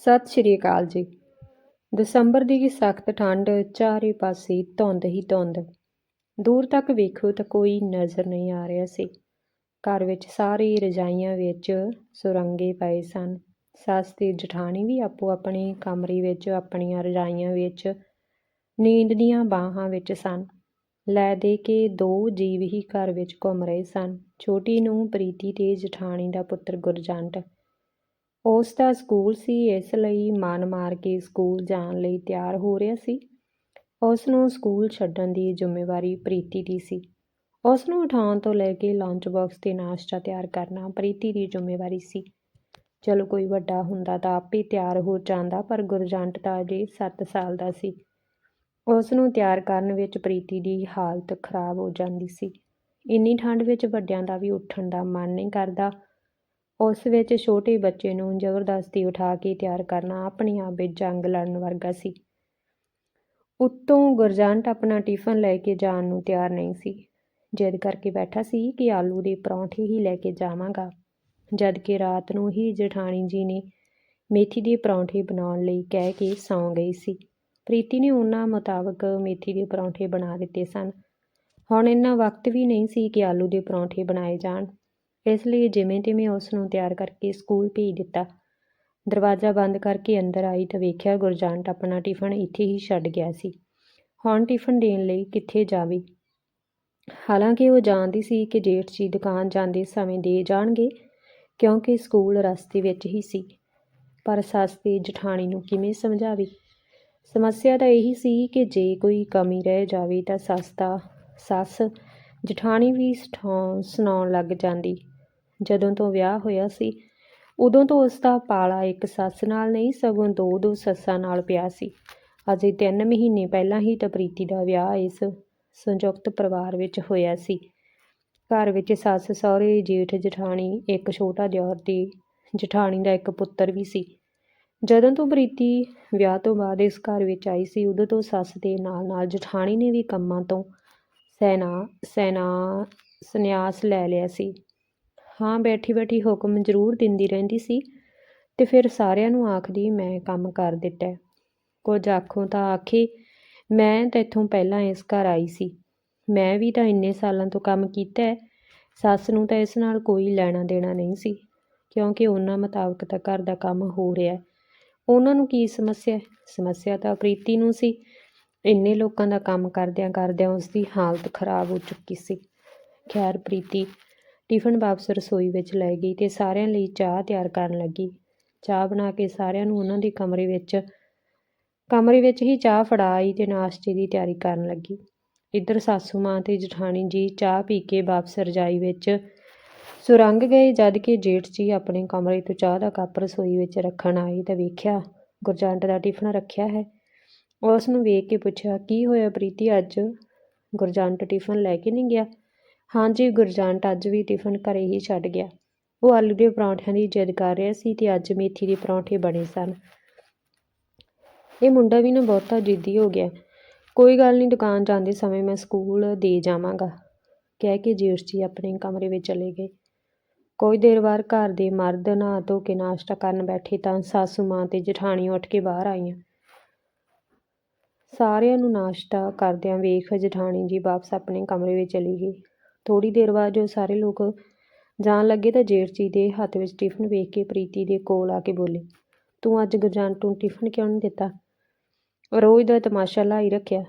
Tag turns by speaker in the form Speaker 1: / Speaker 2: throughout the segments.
Speaker 1: ਸਤਿ ਸ਼੍ਰੀ ਅਕਾਲ ਜੀ। ਦਸੰਬਰ ਦੀ ਸਖਤ ਠੰਡ ਚਾਰੇ ਪਾਸੇ ਧੁੰਦ ਹੀ ਧੁੰਦ। ਦੂਰ ਤੱਕ ਵੇਖੋ ਤਾਂ ਕੋਈ ਨਜ਼ਰ ਨਹੀਂ ਆ ਰਿਹਾ ਸੀ। ਘਰ ਵਿੱਚ ਸਾਰੇ ਰਜਾਈਆਂ ਵਿੱਚ ਸੁਰੰਗੇ ਪਏ ਸਨ। ਸੱਸ ਤੇ ਜਠਾਣੀ ਵੀ ਆਪੋ ਆਪਣੇ ਕਮਰੇ ਵਿੱਚ ਆਪਣੀਆਂ ਰਜਾਈਆਂ ਵਿੱਚ ਨੀਂਦ ਦੀਆਂ ਬਾਹਾਂ ਵਿੱਚ ਸਨ। ਲੈ ਦੇ ਕੇ ਦੋ ਜੀਵ ਹੀ ਘਰ ਵਿੱਚ ਘੁੰਮ ਰਹੇ ਸਨ। ਛੋਟੀ ਨੂੰ ਪ੍ਰੀਤੀ ਤੇ ਜਠਾਣੀ ਦਾ ਪੁੱਤਰ ਗੁਰਜੰਟ। ਉਸ ਦਾ ਸਕੂਲ ਸੀ, ਇਸ ਲਈ ਮਨ ਮਾਰ ਕੇ ਸਕੂਲ ਜਾਣ ਲਈ ਤਿਆਰ ਹੋ ਰਿਹਾ ਸੀ। ਉਸ ਨੂੰ ਸਕੂਲ ਛੱਡਣ ਦੀ ਜ਼ਿੰਮੇਵਾਰੀ ਪ੍ਰੀਤੀ ਦੀ ਸੀ। ਉਸ ਨੂੰ ਉਠਾਉਣ ਤੋਂ ਲੈ ਕੇ ਲੰਚ ਬਾਕਸ ਤੇ ਨਾਸ਼ਤਾ ਤਿਆਰ ਕਰਨਾ ਪ੍ਰੀਤੀ ਦੀ ਜ਼ਿੰਮੇਵਾਰੀ ਸੀ। ਚਲੋ ਕੋਈ ਵੱਡਾ ਹੁੰਦਾ ਤਾਂ ਆਪੇ ਤਿਆਰ ਹੋ ਜਾਂਦਾ, ਪਰ ਗੁਰਜੰਟ ਤਾਂ ਅਜੇ 7 ਸਾਲ ਦਾ ਸੀ। ਉਸ ਨੂੰ ਤਿਆਰ ਕਰਨ ਵਿੱਚ ਪ੍ਰੀਤੀ ਦੀ ਹਾਲਤ ਖਰਾਬ ਹੋ ਜਾਂਦੀ ਸੀ। ਇੰਨੀ ਠੰਡ ਵਿੱਚ ਵੱਡਿਆਂ ਦਾ ਵੀ ਉੱਠਣ ਦਾ ਮਨ ਨਹੀਂ ਕਰਦਾ। ਉਸ ਵਿੱਚ ਛੋਟੇ ਬੱਚੇ ਨੂੰ ਜ਼ਬਰਦਸਤੀ ਉਠਾ ਕੇ ਤਿਆਰ ਕਰਨਾ ਆਪਣੇ ਆਪ ਵਿੱਚ ਜੰਗ ਲੜਨ ਵਰਗਾ ਸੀ। ਉੱਤੋਂ ਗੁਰਜੰਟ ਆਪਣਾ ਟਿਫਨ ਲੈ ਕੇ ਜਾਣ ਨੂੰ ਤਿਆਰ ਨਹੀਂ ਸੀ। ਜਿੱਦ ਕਰਕੇ ਬੈਠਾ ਸੀ ਕਿ ਆਲੂ ਦੇ ਪਰੌਂਠੇ ਹੀ ਲੈ ਕੇ ਜਾਵਾਂਗਾ। ਜਦ ਕਿ ਰਾਤ ਨੂੰ ਹੀ ਜਠਾਣੀ ਜੀ ਨੇ ਮੇਥੀ ਦੇ ਪਰੌਂਠੇ ਬਣਾਉਣ ਲਈ ਕਹਿ ਕੇ ਸੌਂ ਗਈ ਸੀ। ਪ੍ਰੀਤੀ ਨੇ ਉਹਨਾਂ ਮੁਤਾਬਕ ਮੇਥੀ ਦੇ ਪਰੌਂਠੇ ਬਣਾ ਦਿੱਤੇ ਸਨ। ਹੁਣ ਇੰਨਾ ਵਕਤ ਵੀ ਨਹੀਂ ਸੀ ਕਿ ਆਲੂ ਦੇ ਪਰੌਂਠੇ ਬਣਾਏ ਜਾਣ। ਇਸ ਲਈ ਜਿਵੇਂ ਤਿਵੇਂ ਉਸ ਨੂੰ ਤਿਆਰ ਕਰਕੇ ਸਕੂਲ ਭੇਜ ਦਿੱਤਾ। ਦਰਵਾਜ਼ਾ ਬੰਦ ਕਰਕੇ ਅੰਦਰ ਆਈ ਤਾਂ ਵੇਖਿਆ ਗੁਰਜੰਟ ਆਪਣਾ ਟਿਫਨ ਇੱਥੇ ਹੀ ਛੱਡ ਗਿਆ ਸੀ। ਹੁਣ ਟਿਫਨ ਦੇਣ ਲਈ ਕਿੱਥੇ ਜਾਵੇ? ਹਾਲਾਂਕਿ ਉਹ ਜਾਣਦੀ ਸੀ ਕਿ ਜੇਠ ਜੀ ਦੁਕਾਨ ਜਾਂਦੇ ਸਮੇਂ ਦੇ ਜਾਣਗੇ, ਕਿਉਂਕਿ ਸਕੂਲ ਰਸਤੇ ਵਿੱਚ ਹੀ ਸੀ। ਪਰ ਸੱਸ ਤੇ ਜਠਾਣੀ ਨੂੰ ਕਿਵੇਂ ਸਮਝਾਵੇ? ਸਮੱਸਿਆ ਤਾਂ ਇਹੀ ਸੀ ਕਿ ਜੇ ਕੋਈ ਕਮੀ ਰਹਿ ਜਾਵੇ ਤਾਂ ਸੱਸ ਦਾ, ਸੱਸ ਜਠਾਣੀ ਵੀ ਸਠਾਉ ਸੁਣਾਉਣ ਲੱਗ ਜਾਂਦੀ। ਜਦੋਂ ਤੋਂ ਵਿਆਹ ਹੋਇਆ ਸੀ, ਉਦੋਂ ਤੋਂ ਉਸ ਦਾ ਪਾਲਾ ਇੱਕ ਸੱਸ ਨਾਲ ਨਹੀਂ, ਸਗੋਂ ਦੋ ਦੋ ਸੱਸਾਂ ਨਾਲ ਪਿਆ ਸੀ। ਅਜੇ 3 ਮਹੀਨੇ ਪਹਿਲਾਂ ਹੀ ਤਾਂ ਪ੍ਰੀਤੀ ਦਾ ਵਿਆਹ ਇਸ ਸੰਯੁਕਤ ਪਰਿਵਾਰ ਵਿੱਚ ਹੋਇਆ ਸੀ। ਘਰ ਵਿੱਚ ਸੱਸ ਸਹੁਰੇ, ਜੇਠ, ਜਠਾਣੀ, ਇੱਕ ਛੋਟਾ ਦਿਓਰ ਦੀ ਜਠਾਣੀ ਦਾ ਇੱਕ ਪੁੱਤਰ ਵੀ ਸੀ। ਜਦੋਂ ਤੋਂ ਪ੍ਰੀਤੀ ਵਿਆਹ ਤੋਂ ਬਾਅਦ ਇਸ ਘਰ ਵਿੱਚ ਆਈ ਸੀ, ਉਦੋਂ ਤੋਂ ਸੱਸ ਦੇ ਨਾਲ ਨਾਲ ਜਠਾਣੀ ਨੇ ਵੀ ਕੰਮਾਂ ਤੋਂ ਸੈਨਾ ਸੈਨਾ, ਸੰਨਿਆਸ ਲੈ ਲਿਆ ਸੀ। ਹਾਂ, ਬੈਠੀ ਬੈਠੀ ਹੁਕਮ ਜ਼ਰੂਰ ਦਿੰਦੀ ਰਹਿੰਦੀ ਸੀ ਤੇ ਫਿਰ ਸਾਰਿਆਂ ਨੂੰ ਆਖਦੀ, ਮੈਂ ਕੰਮ ਕਰ ਦਿੱਤਾ ਕੁਝ ਆਖੋ ਤਾਂ ਆਖੇ, ਮੈਂ ਤਾਂ ਇੱਥੋਂ ਪਹਿਲਾਂ ਇਸ ਘਰ ਆਈ ਸੀ। ਮੈਂ ਵੀ ਤਾਂ ਇੰਨੇ ਸਾਲਾਂ ਤੋਂ ਕੰਮ ਕੀਤਾ ਹੈ। ਸੱਸ ਨੂੰ ਤਾਂ ਇਸ ਨਾਲ ਕੋਈ ਲੈਣਾ ਦੇਣਾ ਨਹੀਂ ਸੀ, ਕਿਉਂਕਿ ਉਹਨਾਂ ਮੁਤਾਬਕ ਤਾਂ ਘਰ ਦਾ ਕੰਮ ਹੋ ਰਿਹਾ ਉਹਨਾਂ ਨੂੰ ਕੀ ਸਮੱਸਿਆ ਸਮੱਸਿਆ ਤਾਂ ਪ੍ਰੀਤੀ ਨੂੰ ਸੀ। ਇੰਨੇ ਲੋਕਾਂ ਦਾ ਕੰਮ ਕਰਦਿਆਂ ਕਰਦਿਆਂ ਉਸ ਦੀ ਹਾਲਤ ਖਰਾਬ ਹੋ ਚੁੱਕੀ ਸੀ। ਖੈਰ ਪ੍ਰੀਤੀ ਟਿਫਨ ਵਾਪਸ ਰਸੋਈ ਵਿੱਚ ਲੈ ਗਈ ਤੇ ਸਾਰਿਆਂ ਲਈ ਚਾਹ ਤਿਆਰ ਕਰਨ ਲੱਗੀ। ਚਾਹ ਬਣਾ ਕੇ ਸਾਰਿਆਂ ਨੂੰ ਉਹਨਾਂ ਦੇ ਕਮਰੇ ਵਿੱਚ ਕਮਰੇ ਵਿੱਚ ਹੀ ਚਾਹ ਫੜਾਈ ਤੇ ਨਾਸ਼ਤੇ ਦੀ ਤਿਆਰੀ ਕਰਨ ਲੱਗੀ। ਇੱਧਰ ਸਾਸੂ ਮਾਂ ਤੇ ਜਠਾਣੀ ਜੀ ਚਾਹ ਪੀ ਕੇ ਵਾਪਸ ਰਜਾਈ ਵਿੱਚ ਸੁਰੰਗ ਗਏ, ਜਦ ਕਿ ਜੇਠ ਜੀ ਆਪਣੇ ਕਮਰੇ ਤੋਂ ਚਾਹ ਦਾ ਕੱਪ ਰਸੋਈ ਵਿੱਚ ਰੱਖਣ ਆਈ ਤਾਂ ਵੇਖਿਆ, ਗੁਰਜੰਟ ਦਾ ਟਿਫਨ ਰੱਖਿਆ ਹੈ। ਉਸ ਨੂੰ ਵੇਖ ਕੇ ਪੁੱਛਿਆ, ਕੀ ਹੋਇਆ ਪ੍ਰੀਤੀ, ਅੱਜ ਗੁਰਜੰਟ ਟਿਫਨ ਲੈ ਕੇ ਨਹੀਂ ਗਿਆ? ਹਾਂਜੀ ਗੁਰਜੰਟ ਅੱਜ ਵੀ ਟਿਫਨ ਘਰੇ ਹੀ ਛੱਡ ਗਿਆ। ਉਹ ਆਲੂ ਦੇ ਪਰੌਂਠਿਆਂ ਦੀ ਜਿੱਦ ਕਰ ਰਿਹਾ ਸੀ ਤੇ ਅੱਜ ਮੇਥੀ ਦੇ ਪਰੌਂਠੇ ਬਣੇ ਸਨ। ਇਹ ਮੁੰਡਾ ਵੀ ਨਾ ਬਹੁਤਾ ਜਿੱਦੀ ਹੋ ਗਿਆ। ਕੋਈ ਗੱਲ ਨਹੀਂ, ਦੁਕਾਨ ਜਾਂਦੇ ਸਮੇਂ ਮੈਂ ਸਕੂਲ ਦੇ ਜਾਵਾਂਗਾ। ਕਹਿ ਕੇ ਜੇਠ ਜੀ ਆਪਣੇ ਕਮਰੇ ਵਿੱਚ ਚਲੇ ਗਏ। ਕੋਈ ਦੇਰ ਬਾਅਦ ਘਰ ਦੇ ਮਰਦ ਨਹਾ ਧੋ ਕੇ ਨਾਸ਼ਤਾ ਕਰਨ ਬੈਠੇ ਤਾਂ ਸਾਸੂ ਮਾਂ ਤੇ ਜਠਾਣੀ ਉੱਠ ਕੇ ਬਾਹਰ ਆਈਆਂ। ਸਾਰਿਆਂ ਨੂੰ ਨਾਸ਼ਤਾ ਕਰਦਿਆਂ ਵੇਖ ਜਠਾਣੀ ਜੀ ਵਾਪਸ ਆਪਣੇ ਕਮਰੇ ਵਿੱਚ ਚਲੀ ਗਈ। ਥੋੜ੍ਹੀ ਦੇਰ ਬਾਅਦ ਜੋ ਸਾਰੇ ਲੋਕ ਜਾਣ ਲੱਗੇ ਤਾਂ ਜੇਠ ਜੀ ਦੇ ਹੱਥ ਵਿੱਚ ਟਿਫਨ ਵੇਖ ਕੇ ਪ੍ਰੀਤੀ ਦੇ ਕੋਲ ਆ ਕੇ ਬੋਲੇ, ਤੂੰ ਅੱਜ ਗੁਰਜੰਟ ਨੂੰ ਟਿਫਨ ਕਿਉਂ ਨਹੀਂ ਦਿੱਤਾ? ਰੋਜ਼ ਦਾ ਤਮਾਸ਼ਾ ਲਾਈ ਰੱਖਿਆ,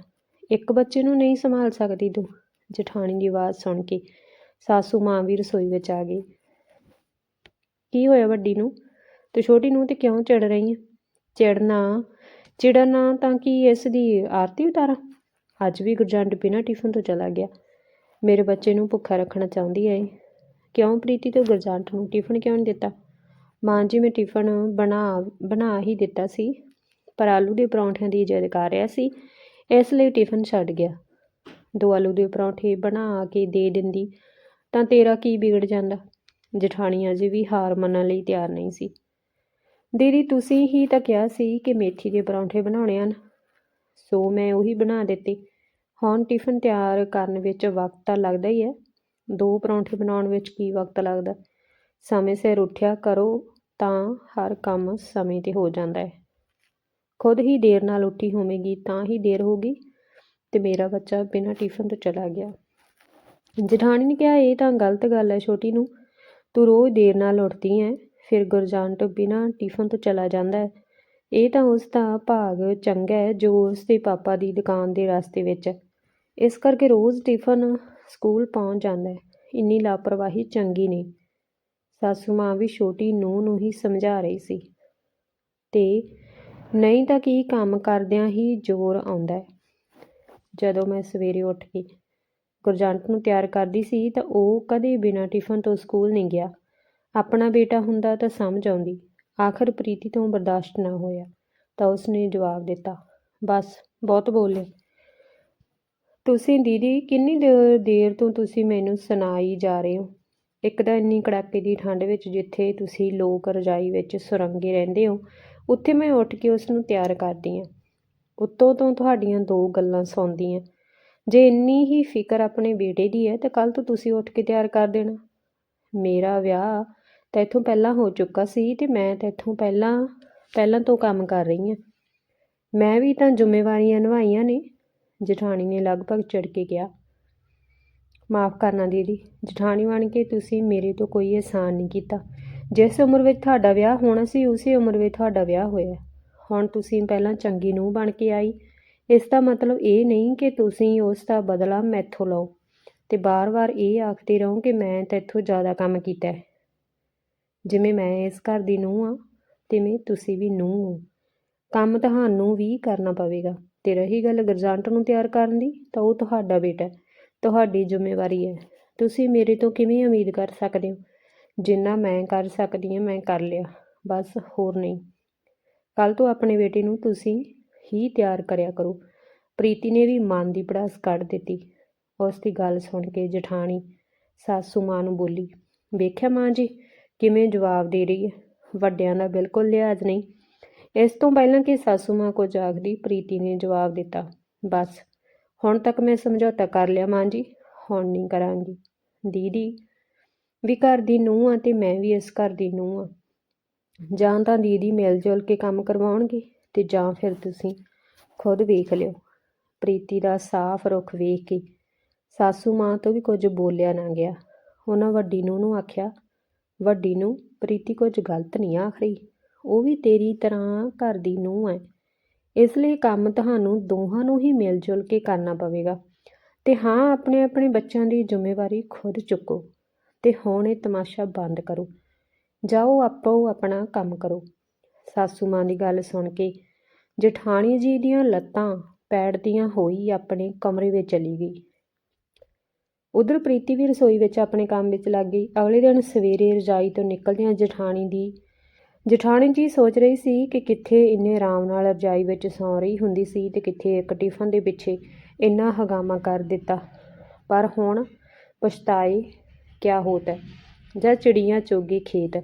Speaker 1: ਇੱਕ ਬੱਚੇ ਨੂੰ ਨਹੀਂ ਸੰਭਾਲ ਸਕਦੀ ਤੂੰ? ਜਠਾਣੀ ਦੀ ਆਵਾਜ਼ ਸੁਣ ਕੇ ਸਾਸੂ, ਮਾਂ ਵੀ ਰਸੋਈ ਵਿੱਚ ਆ ਗਈ। ਕੀ ਹੋਇਆ ਵੱਡੀ ਨੂੰ? ਤੇ ਛੋਟੀ ਨੂੰ ਤੇ ਕਿਉਂ ਚੜ ਰਹੀ ਹੈ ਚੜਨਾ, ਚਿੜਨਾ ਤਾਂ ਕਿ ਇਸ ਦੀ ਆਰਤੀ ਉਤਾਰਾਂ? ਅੱਜ ਵੀ ਗੁਰਜੰਟ ਬਿਨਾਂ ਟਿਫਨ ਤੋਂ ਚਲਾ ਗਿਆ। ਮੇਰੇ ਬੱਚੇ ਨੂੰ ਭੁੱਖਾ ਰੱਖਣਾ ਚਾਹੁੰਦੀ ਹੈ ਕਿਉਂ ਪ੍ਰੀਤੀ? ਤੋਂ ਗੁਰਜੰਟ ਨੂੰ ਟਿਫਨ ਕਿਉਂ ਨਹੀਂ ਦਿੱਤਾ? ਮਾਂ ਜੀ, ਮੈਂ ਟਿਫਨ ਬਣਾ ਬਣਾ ਹੀ ਦਿੱਤਾ ਸੀ, ਪਰ ਆਲੂ ਦੇ ਪਰੌਂਠਿਆਂ ਦੀ ਜਿੱਦ ਕਰ ਰਿਹਾ ਸੀ, ਇਸ ਲਈ ਟਿਫਨ ਛੱਡ ਗਿਆ। ਦੋ ਆਲੂ ਦੇ ਪਰੌਂਠੇ ਬਣਾ ਕੇ ਦੇ ਦਿੰਦੀ, ਤਾਂ ਤੇਰਾ ਕੀ ਵਿਗੜ ਜਾਂਦਾ? ਜਠਾਣੀ ਅਜੇ ਵੀ ਹਾਰ ਮੰਨਣ ਲਈ ਤਿਆਰ ਨਹੀਂ ਸੀ। ਦੀਦੀ, ਤੁਸੀਂ ਹੀ ਤਾਂ ਕਿਹਾ ਸੀ ਕਿ ਮੇਥੀ ਦੇ ਪਰੌਂਠੇ ਬਣਾਉਣੇ ਹਨ। ਸੋ ਮੈਂ ਉਹੀ ਬਣਾ ਦਿੱਤੇ। ਹੁਣ ਟਿਫਨ ਤਿਆਰ ਕਰਨ ਵਿੱਚ ਵਕਤ ਤਾਂ ਲੱਗਦਾ ਹੀ ਹੈ। ਦੋ ਪਰੌਂਠੇ ਬਣਾਉਣ ਵਿੱਚ ਕੀ ਵਕਤ ਲੱਗਦਾ? ਸਮੇਂ ਸਿਰ ਉੱਠਿਆ ਕਰੋ ਤਾਂ ਹਰ ਕੰਮ ਸਮੇਂ 'ਤੇ ਹੋ ਜਾਂਦਾ ਹੈ। ਖੁਦ ਹੀ ਦੇਰ ਨਾਲ ਉੱਠੀ ਹੋਵੇਗੀ ਤਾਂ ਹੀ ਦੇਰ ਹੋਗੀ ਤੇ ਮੇਰਾ ਬੱਚਾ ਬਿਨਾਂ ਟਿਫਨ ਤੋਂ ਚਲਾ ਗਿਆ। ਜਠਾਣੀ ਨੇ ਕਿਹਾ, ਇਹ ਤਾਂ ਗਲਤ ਗੱਲ ਹੈ ਛੋਟੀ ਨੂੰ। ਤੂੰ ਰੋਜ਼ ਦੇਰ ਨਾਲ ਉੱਠਦੀ ਹੈ, ਫਿਰ ਗੁਰਜੰਟ ਬਿਨਾਂ ਟਿਫਨ ਤੋਂ ਚਲਾ ਜਾਂਦਾ ਹੈ। ਇਹ ਤਾਂ ਉਸ ਦਾ ਭਾਗ ਚੰਗਾ ਹੈ ਜੋ ਉਸ ਦੇ ਪਾਪਾ ਦੀ ਦੁਕਾਨ ਦੇ ਰਸਤੇ ਵਿੱਚ ਹੈ। ਇਸ ਕਰਕੇ ਰੋਜ਼ ਟਿਫਨ ਸਕੂਲ ਪਹੁੰਚ ਜਾਂਦਾ ਇੰਨੀ ਲਾਪਰਵਾਹੀ ਚੰਗੀ ਨਹੀਂ। ਸਾਸੂ ਮਾਂ ਵੀ ਛੋਟੀ ਨੂੰਹ ਨੂੰ ਹੀ ਸਮਝਾ ਰਹੀ ਸੀ। ਤੇ ਨਹੀਂ ਤਾਂ ਕੀ ਕੰਮ ਕਰਦਿਆਂ ਹੀ ਜ਼ੋਰ ਆਉਂਦਾ ਜਦੋਂ ਮੈਂ ਸਵੇਰੇ ਉੱਠ ਕੇ ਗੁਰਜੰਟ ਨੂੰ ਤਿਆਰ ਕਰਦੀ ਸੀ ਤਾਂ ਉਹ ਕਦੇ ਬਿਨਾਂ ਟਿਫਨ ਤੋਂ ਸਕੂਲ ਨਹੀਂ ਗਿਆ। ਆਪਣਾ ਬੇਟਾ ਹੁੰਦਾ ਤਾਂ ਸਮਝ ਆਉਂਦੀ। ਆਖਰ ਪ੍ਰੀਤੀ ਤੋਂ ਬਰਦਾਸ਼ਤ ਨਾ ਹੋਇਆ ਤਾਂ ਉਸਨੇ ਜਵਾਬ ਦਿੱਤਾ, ਬਸ, ਬਹੁਤ ਬੋਲੇ ਤੁਸੀਂ ਦੀਦੀ, ਕਿੰਨੀ ਦੇ, ਦੇਰ ਤੋਂ ਤੁਸੀਂ ਮੈਨੂੰ ਸੁਣਾਈ ਜਾ ਰਹੇ ਹੋ? ਇੱਕ ਤਾਂ ਇੰਨੀ ਕੜਾਕੇ ਦੀ ਠੰਡ ਵਿੱਚ ਜਿੱਥੇ ਤੁਸੀਂ ਲੋਕ ਰਜਾਈ ਵਿੱਚ ਸੁਰੰਗੇ ਰਹਿੰਦੇ ਹੋ, ਉੱਥੇ ਮੈਂ ਉੱਠ ਕੇ ਉਸ ਨੂੰ ਤਿਆਰ ਕਰਦੀ ਹਾਂ। ਉੱਤੋਂ ਤੋਂ ਤੁਹਾਡੀਆਂ ਦੋ ਗੱਲਾਂ ਸੁਣਦੀ ਹਾਂ ਜੇ ਇੰਨੀ ਹੀ ਫਿਕਰ ਆਪਣੇ ਬੇਟੇ ਦੀ ਹੈ, ਤਾਂ ਕੱਲ ਤੋਂ ਤੁਸੀਂ ਉੱਠ ਕੇ ਤਿਆਰ ਕਰ ਦੇਣਾ। ਮੇਰਾ ਵਿਆਹ ਤਾਂ ਇੱਥੋਂ ਪਹਿਲਾਂ ਹੋ ਚੁੱਕਾ ਸੀ ਤੇ ਮੈਂ ਤਾਂ ਇੱਥੋਂ ਪਹਿਲਾਂ ਪਹਿਲਾਂ ਤੋਂ ਕੰਮ ਕਰ ਰਹੀ ਹਾਂ। ਮੈਂ ਵੀ ਤਾਂ ਜ਼ਿੰਮੇਵਾਰੀਆਂ ਨਿਭਾਈਆਂ ਨੇ। ਜਠਾਣੀ ਨੇ ਲਗਭਗ ਚਿੜ ਕੇ ਕਿਹਾ, ਮਾਫ ਕਰਨਾ ਦੀਦੀ, ਜਠਾਣੀ ਬਣ ਕੇ ਤੁਸੀਂ ਮੇਰੇ ਤੋਂ ਕੋਈ ਅਹਿਸਾਨ ਨਹੀਂ ਕੀਤਾ। ਜਿਸ ਉਮਰ ਵਿੱਚ ਤੁਹਾਡਾ ਵਿਆਹ ਹੋਣਾ ਸੀ, ਉਸੇ ਉਮਰ ਵਿੱਚ ਤੁਹਾਡਾ ਵਿਆਹ ਹੋਇਆ। ਹੁਣ ਤੁਸੀਂ ਪਹਿਲਾਂ ਚੰਗੀ ਨੂੰਹ ਬਣ ਕੇ ਆਈ। ਇਸ ਦਾ ਮਤਲਬ ਇਹ ਨਹੀਂ ਕਿ ਤੁਸੀਂ ਉਸ ਦਾ ਬਦਲਾ ਮੈਥੋਂ ਲਓ। ਤੇ ਬਾਰ-ਬਾਰ ਇਹ ਆਖਦੇ ਰਹੋ ਕਿ ਮੈਂ ਤੇਥੋਂ ਜ਼ਿਆਦਾ ਕੰਮ ਕੀਤਾ ਹੈ। ਜਿਵੇਂ ਮੈਂ ਇਸ ਘਰ ਦੀ ਨੂੰਹ ਆ ਤਿਵੇਂ ਤੁਸੀਂ ਵੀ ਨੂੰਹ ਹੋ। ਕੰਮ ਤੁਹਾਨੂੰ ਵੀ ਕਰਨਾ ਪਵੇਗਾ। ਤੇ ਰਹੀ ਗੱਲ ਗਰਜੰਟ ਨੂੰ ਤਿਆਰ ਕਰਨ ਦੀ, ਤਾਂ ਉਹ ਤੁਹਾਡਾ ਬੇਟਾ ਤੁਹਾਡੀ ਜ਼ਿੰਮੇਵਾਰੀ ਹੈ। ਤੁਸੀਂ ਮੇਰੇ ਤੋਂ ਕਿਵੇਂ ਉਮੀਦ ਕਰ ਸਕਦੇ ਹੋ? ਜਿੰਨਾ ਮੈਂ ਕਰ ਸਕਦੀ ਹਾਂ, ਮੈਂ ਕਰ ਲਿਆ, ਬਸ ਹੋਰ ਨਹੀਂ। ਕੱਲ ਤੋਂ ਆਪਣੇ ਬੇਟੇ ਨੂੰ ਤੁਸੀਂ ਹੀ ਤਿਆਰ ਕਰਿਆ ਕਰੋ। ਪ੍ਰੀਤੀ ਨੇ ਵੀ ਮਨ ਦੀ ਪੜਾਸ ਕੱਢ ਦਿੱਤੀ। ਉਸ ਦੀ ਗੱਲ ਸੁਣ ਕੇ ਜਠਾਣੀ ਸਾਸੂ ਮਾਂ ਨੂੰ ਬੋਲੀ, ਵੇਖਿਆ ਮਾਂ ਜੀ, ਕਿਵੇਂ ਜਵਾਬ ਦੇ ਰਹੀ ਹੈ? ਵੱਡਿਆਂ ਦਾ ਬਿਲਕੁਲ ਲਿਹਾਜ਼ ਨਹੀਂ। ਇਸ ਤੋਂ ਪਹਿਲਾਂ ਕਿ ਸਾਸੂ ਮਾਂ ਕੁਝ ਆਖਦੀ ਪ੍ਰੀਤੀ ਨੇ ਜਵਾਬ ਦਿੱਤਾ, ਬਸ, ਹੁਣ ਤੱਕ ਮੈਂ ਸਮਝੌਤਾ ਕਰ ਲਿਆ ਮਾਂ ਜੀ, ਹੁਣ ਨਹੀਂ ਕਰਾਂਗੀ। ਦੀਦੀ, ਵੀ ਘਰ ਦੀ ਨੂੰਹ ਆ ਤੇ ਮੈਂ ਵੀ ਇਸ ਘਰ ਦੀ ਨੂੰਹ ਆ। ਜਾਂ ਤਾਂ ਦੀਦੀ ਮਿਲ ਜੁਲ ਕੇ ਕੰਮ ਕਰਵਾਉਣਗੇ ਤੇ ਜਾਂ ਫਿਰ ਤੁਸੀਂ ਖੁਦ ਵੇਖ ਲਿਓ ਪ੍ਰੀਤੀ ਦਾ ਸਾਫ਼ ਰੁਖ ਵੇਖ ਕੇ ਸਾਸੂ ਮਾਂ ਤੋਂ ਵੀ ਕੁਝ ਬੋਲਿਆ ਨਾ ਗਿਆ। ਉਹਨਾਂ ਵੱਡੀ ਨੂੰ ਨੂੰ ਆਖਿਆ, ਵੱਡੀ ਨੂੰ ਪ੍ਰੀਤੀ ਕੁਝ ਗਲਤ ਨਹੀਂ ਆਖ ਰਹੀ। ਉਹ ਵੀ ਤੇਰੀ ਤਰ੍ਹਾਂ ਘਰ ਦੀ ਨੂੰਹ ਹੈ ਇਸ ਲਈ ਕੰਮ ਤੁਹਾਨੂੰ ਦੋਹਾਂ ਨੂੰ ਹੀ ਮਿਲ ਜੁਲ ਕੇ ਕਰਨਾ ਪਵੇਗਾ। ਤੇ ਹਾਂ ਆਪਣੇ ਆਪਣੇ ਬੱਚਿਆਂ ਦੀ ਜ਼ਿੰਮੇਵਾਰੀ ਖੁਦ ਚੁੱਕੋ ਤੇ ਹੁਣ ਇਹ ਤਮਾਸ਼ਾ ਬੰਦ ਕਰੋ। ਜਾਓ, ਆਪੋ ਆਪਣਾ ਕੰਮ ਕਰੋ। ਸਾਸੂ ਮਾਂ ਦੀ ਗੱਲ ਸੁਣ ਕੇ ਜਠਾਣੀ ਜੀ ਦੀਆਂ ਲੱਤਾਂ ਪੈੜਦੀਆਂ ਹੋਈ ਆਪਣੇ ਕਮਰੇ ਵਿੱਚ ਚਲੀ ਗਈ। ਉਧਰ ਪ੍ਰੀਤੀ ਵੀ ਰਸੋਈ ਵਿੱਚ ਆਪਣੇ ਕੰਮ ਵਿੱਚ ਲੱਗ ਗਈ। ਅਗਲੇ ਦਿਨ ਸਵੇਰੇ ਰਜਾਈ ਤੋਂ ਨਿਕਲਦਿਆਂ ਜਠਾਣੀ ਦੀ ਜਠਾਣੀ ਜੀ ਸੋਚ ਰਹੀ ਸੀ ਕਿ ਕਿੱਥੇ ਇੰਨੇ ਆਰਾਮ ਨਾਲ ਰਜਾਈ ਵਿੱਚ ਸੌਂ ਰਹੀ ਹੁੰਦੀ ਸੀ ਤੇ ਕਿੱਥੇ ਇੱਕ ਟਿਫਨ ਦੇ ਪਿੱਛੇ ਇੰਨਾ ਹਗਾਮਾ ਕਰ ਦਿੱਤਾ। ਪਰ ਹੁਣ ਪਛਤਾਏ ਕਿਆ ਹੋਤਾ ਜਦ ਚਿੜੀਆਂ ਚੋਗੇ ਖੇਤ?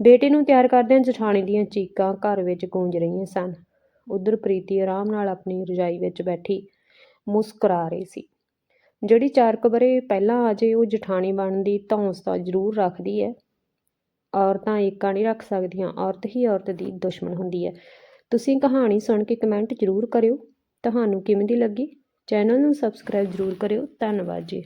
Speaker 1: ਬੇਟੇ ਨੂੰ ਤਿਆਰ ਕਰਦਿਆਂ ਜਠਾਣੀ ਦੀਆਂ ਚੀਕਾਂ ਘਰ ਵਿੱਚ ਗੂੰਜ ਰਹੀਆਂ ਸਨ। ਉਧਰ ਪ੍ਰੀਤੀ ਆਰਾਮ ਨਾਲ ਆਪਣੀ ਰਜਾਈ ਵਿੱਚ ਬੈਠੀ ਮੁਸਕਰਾ ਰਹੀ ਸੀ। ਜਿਹੜੀ ਚਾਰ ਕਬਰੇ ਪਹਿਲਾਂ ਆ ਜੇ ਉਹ ਜਠਾਣੀ ਬਣਨ ਦੀ ਧੌਂਸ ਤਾਂ ਜ਼ਰੂਰ ਰੱਖਦੀ ਹੈ। ਔਰਤਾਂ ਏਕਾ ਨਹੀਂ ਰੱਖ ਸਕਦੀਆਂ, ਔਰਤ ਹੀ ਔਰਤ ਦੀ ਦੁਸ਼ਮਣ ਹੁੰਦੀ ਹੈ। ਤੁਸੀਂ ਕਹਾਣੀ ਸੁਣ ਕੇ ਕਮੈਂਟ ਜ਼ਰੂਰ ਕਰਿਓ। ਤੁਹਾਨੂੰ ਕਿਵੇਂ ਦੀ ਲੱਗੀ? ਚੈਨਲ ਨੂੰ ਸਬਸਕ੍ਰਾਈਬ ਜ਼ਰੂਰ ਕਰਿਓ। ਧੰਨਵਾਦ ਜੀ।